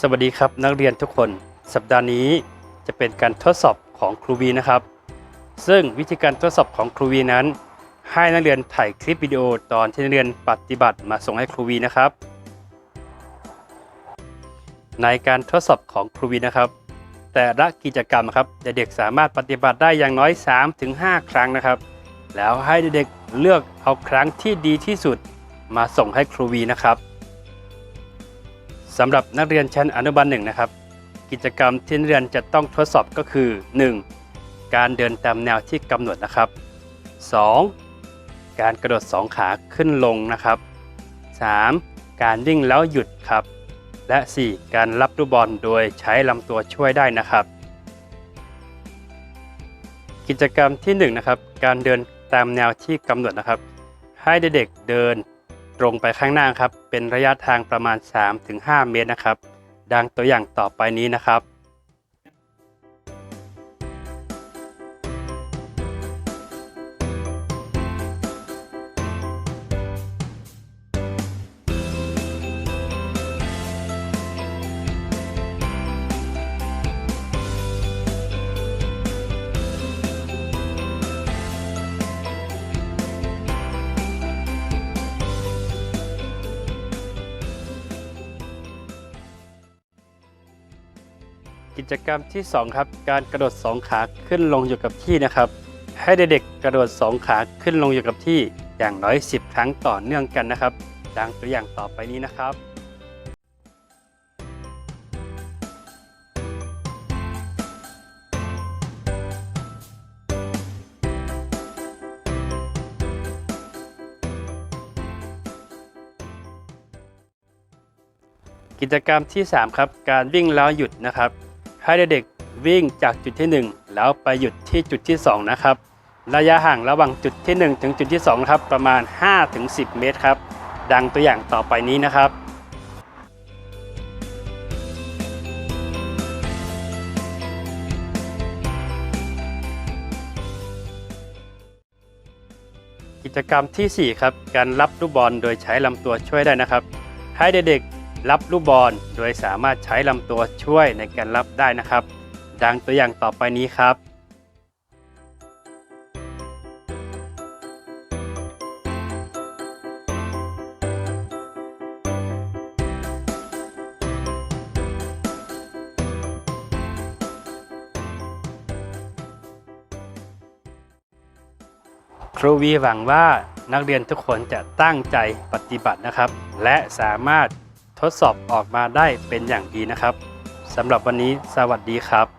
สวัสดีครับนักเรียนทุกคน สัปดาห์นี้จะเป็นการทดสอบของครูวีนะครับ ซึ่งวิธีการทดสอบของครูวีนั้น ให้นักเรียนถ่ายคลิปวิดีโอตอนที่นักเรียนปฏิบัติมาส่งให้ครูวีนะครับ ในการทดสอบของครูวีนะครับ แต่ละกิจกรรมครับเด็กๆสามารถปฏิบัติได้อย่างน้อย 3-5 ครั้งนะครับ แล้วให้เด็กๆเลือกเอาครั้งที่ดีที่สุดมาส่งให้ครูวีนะครับ สำหรับนักเรียนชั้นอนุบาลหนึ่งนะครับ กิจกรรมที่นักเรียนจะต้องทดสอบก็คือ 1. การเดินตามแนวที่กำหนดนะครับ 2. การกระโดดสองขาขึ้นลงนะครับ 3. การวิ่งแล้วหยุดครับ และ 4. การรับลูกบอลโดยใช้ลำตัวช่วยได้นะครับ กิจกรรมที่1นะครับการเดินตามแนวที่กำหนดนะครับ ให้เด็กๆเดิน ตรงไปข้างหน้าครับ เป็นระยะทางประมาณ 3-5 เมตรนะครับ ดังตัวอย่างต่อไปนี้นะครับ กิจกรรมที่ 2 ครับ การกระโดด 2 ขาขึ้นลงอยู่กับที่นะครับ ให้เด็กๆกระโดด 2 ขาขึ้นลงอยู่กับที่อย่างน้อย 10 ครั้งต่อเนื่องกันนะครับดังตัวอย่างต่อไปนี้นะครับกิจกรรมที่ 3 ครับ การวิ่งแล้วหยุดนะครับ ให้เด็กๆวิ่งจากจุดที่ 1 แล้วไปหยุดที่จุดที่ 2 นะครับ ระยะห่างระหว่างจุดที่ 1 ถึงจุดที่2นะครับประมาณ 5-10 เมตรครับ ดังตัวอย่างต่อไปนี้นะครับกิจกรรมทีสี่ 4 ครับ การรับลูกบอลโดยใช้ลำตัวช่วยได้นะครับ ให้เด็ก รับลูกบอลโดยสามารถใช้ลำตัวช่วยในการรับได้นะครับ ดังตัวอย่างต่อไปนี้ครับครูวีหวังว่านักเรียนทุกคนจะตั้งใจปฏิบัตินะครับ และสามารถ ทดสอบออกมาได้เป็นอย่างดีนะครับสำหรับวันนี้สวัสดีครับ